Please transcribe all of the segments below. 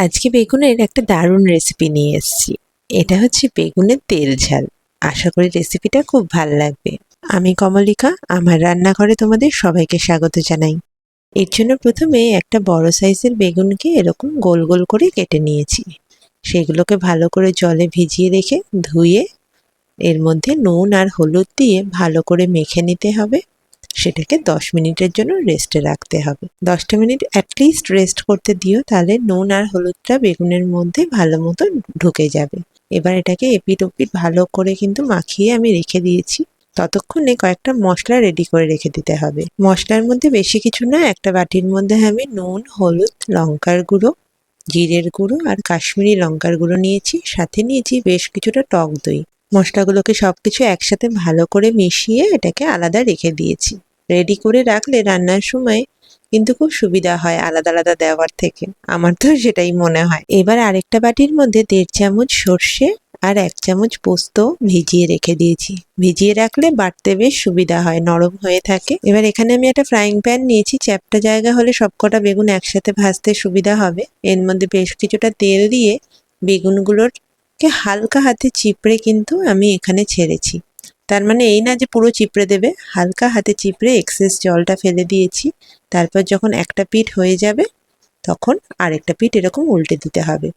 আজকে বেগুনের একটা দারুণ রেসিপি নিয়ে এসেছি। এটা হচ্ছে বেগুনের তেল ঝাল। আশা করি রেসিপিটা খুব ভালো লাগবে। আমি কমলিকা, আমার রান্নাঘরে তোমাদের সবাইকে স্বাগত জানাই। এর জন্য প্রথমে একটা বড় সাইজের বেগুনকে এরকম গোল গোল করে কেটে নিয়েছি। সেগুলোকে ভালো করে জলে ভিজিয়ে রেখে ধুয়ে এর মধ্যে নুন আর হলুদ দিয়ে ভালো করে মেখে নিতে হবে। সেটাকে দশ মিনিটের জন্য রেস্টে রাখতে হবে। দশটা মিনিট অ্যাটলিস্ট রেস্ট করতে দিও, তাহলে নুন আর হলুদটা বেগুনের মধ্যে ভালো মতো ঢুকে যাবে। এবার এটাকে এপিট ওপিট ভালো করে কিন্তু মাখিয়ে আমি রেখে দিয়েছি। ততক্ষণে কয়েকটা মশলা রেডি করে রেখে দিতে হবে। মশলার মধ্যে বেশি কিছু না, একটা বাটির মধ্যে আমি নুন, হলুদ, লঙ্কার গুঁড়ো, জিরের গুঁড়ো আর কাশ্মীরি লঙ্কার গুঁড়ো নিয়েছি। সাথে নিয়েছি বেশ কিছুটা টক দই। মশলাগুলোকে সব কিছু একসাথে ভালো করে মিশিয়ে এটাকে আলাদা রেখে দিয়েছি। রেডি করে রাখলে রান্নার সময় কিন্তু খুব সুবিধা হয় আলাদা আলাদা দেওয়ার থেকে। আমার তো সেটাই মনে হয়। এবার আরেকটা বাটির মধ্যে দেড় চামচ সর্ষে আর এক চামচ পোস্ত ভিজিয়ে রেখে দিয়েছি। ভিজিয়ে রাখলে বাটতে বেশ সুবিধা হয়, নরম হয়ে থাকে। এবার এখানে আমি একটা ফ্রাইং প্যান নিয়েছি। চ্যাপটা জায়গা হলে সবকটা বেগুন একসাথে ভাজতে সুবিধা হবে। এর মধ্যে বেশ কিছুটা তেল দিয়ে বেগুনগুলোর কে হালকা হাতে চিপড়ে কিন্তু আমি এখানে ছেড়েছি। তার মানে এই না যে পুরো চিপড়ে দেবে, হালকা হাতে চিপড়ে এক্সেস জলটা ফেলে দিয়েছি। তারপর যখন একটা পিঠ হয়ে যাবে, তখন আরেকটা পিঠ এরকম উল্টে দিতে হবে।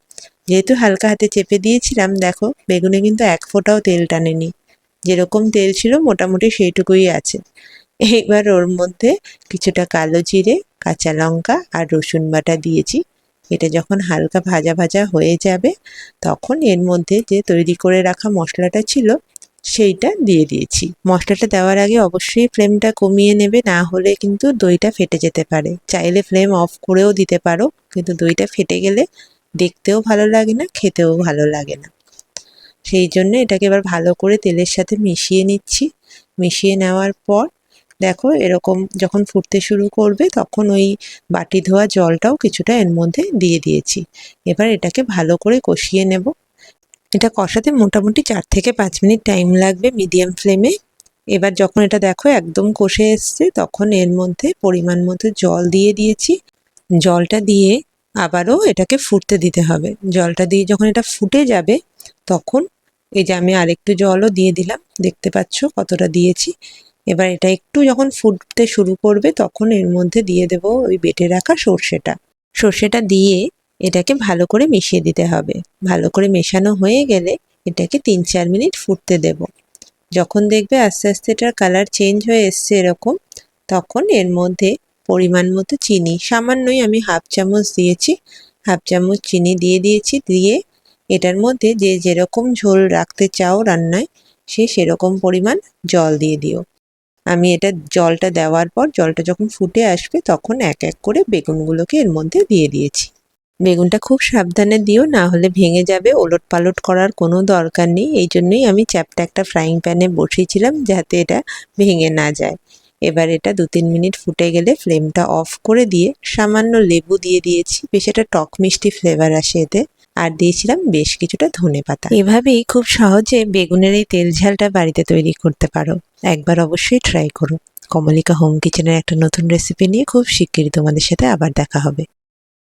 যেহেতু হালকা হাতে চেপে দিয়েছিলাম, দেখো বেগুনে কিন্তু এক ফোঁটাও তেল টানেনি। যেরকম তেল ছিল, মোটামুটি সেইটুকুই আছে। এইবার ওর মধ্যে কিছুটা কালো জিরে, কাঁচা লঙ্কা আর রসুন বাটা দিয়েছি। এটা যখন হালকা ভাজা ভাজা হয়ে যাবে, তখন এর মধ্যে যে তৈরি করে রাখা মশলাটা ছিল সেইটা দিয়ে দিয়েছি। মশলাটা দেওয়ার আগে অবশ্যই ফ্লেমটা কমিয়ে নেবে, না হলে কিন্তু দইটা ফেটে যেতে পারে। চাইলে ফ্লেম অফ করেও দিতে পারো, কিন্তু দইটা ফেটে গেলে দেখতেও ভালো লাগে না, খেতেও ভালো লাগে না। সেই জন্য এটাকে এবার ভালো করে তেলের সাথে মিশিয়ে নিচ্ছি। মিশিয়ে নেওয়ার পর দেখো এরকম যখন ফুটতে শুরু করবে তখন ওই বাটি ধোয়া জলটাও কিছুটা এর মধ্যে দিয়ে দিয়েছি। এবার এটাকে ভালো করে কষিয়ে নেব। এটা কষাতে মোটামুটি চার থেকে পাঁচ মিনিট টাইম লাগবে মিডিয়াম ফ্লেমে এবার যখন এটা দেখো একদম কষে এসছে, তখন এর মধ্যে পরিমাণ মতো জল দিয়ে দিয়েছি। জলটা দিয়ে আবারও এটাকে ফুটতে দিতে হবে। জলটা দিয়ে যখন এটা ফুটে যাবে, তখন এই যে আমি আরেকটু জলও দিয়ে দিলাম, দেখতে পাচ্ছ কতটা দিয়েছি। এবার এটা একটু যখন ফুটতে শুরু করবে, তখন এর মধ্যে দিয়ে দেব ওই বেটে রাখা সর্ষেটা। সর্ষেটা দিয়ে এটাকে ভালো করে মিশিয়ে দিতে হবে। ভালো করে মেশানো হয়ে গেলে এটাকে তিন চার মিনিট ফুটতে দেব। যখন দেখবে আস্তে আস্তে এটার কালার চেঞ্জ হয়ে এসছে এরকম, তখন এর মধ্যে পরিমাণ মতো চিনি, সামান্যই আমি হাফ চামচ দিয়েছি। হাফ চামচ চিনি দিয়ে দিয়েছি, দিয়ে এটার মধ্যে যে যেরকম ঝোল রাখতে চাও রান্নায়, সে সেরকম পরিমাণ জল দিয়ে দিও। আমি এটা জলটা দেওয়ার পর, জলটা যখন ফুটে আসবে, তখন এক এক করে বেগুনগুলোকে এর মধ্যে দিয়ে দিয়েছি। বেগুনটা খুব সাবধানে দিও, না হলে ভেঙে যাবে। ওলট পালট করার কোনো দরকার নেই। এই জন্যই আমি চ্যাপটা একটা ফ্রাইং প্যানে বসিয়েছিলাম যাতে এটা ভেঙে না যায়। এবার এটা দু তিন মিনিট ফুটে গেলে ফ্লেমটা অফ করে দিয়ে সামান্য লেবু দিয়ে দিয়েছি। বেশ একটা টক মিষ্টি ফ্লেভার আসে এতে। আর দিয়েছিলাম বেশ কিছুটা ধনে পাতা। এভাবেই খুব সহজে বেগুনের এই তেল ঝালটা বাড়িতে তৈরি করতে পারো। একবার অবশ্যই ট্রাই করো। কমলিকা হোম কিচেনের একটা নতুন রেসিপি নিয়ে খুব শিগগিরই তোমাদের সাথে আবার দেখা হবে।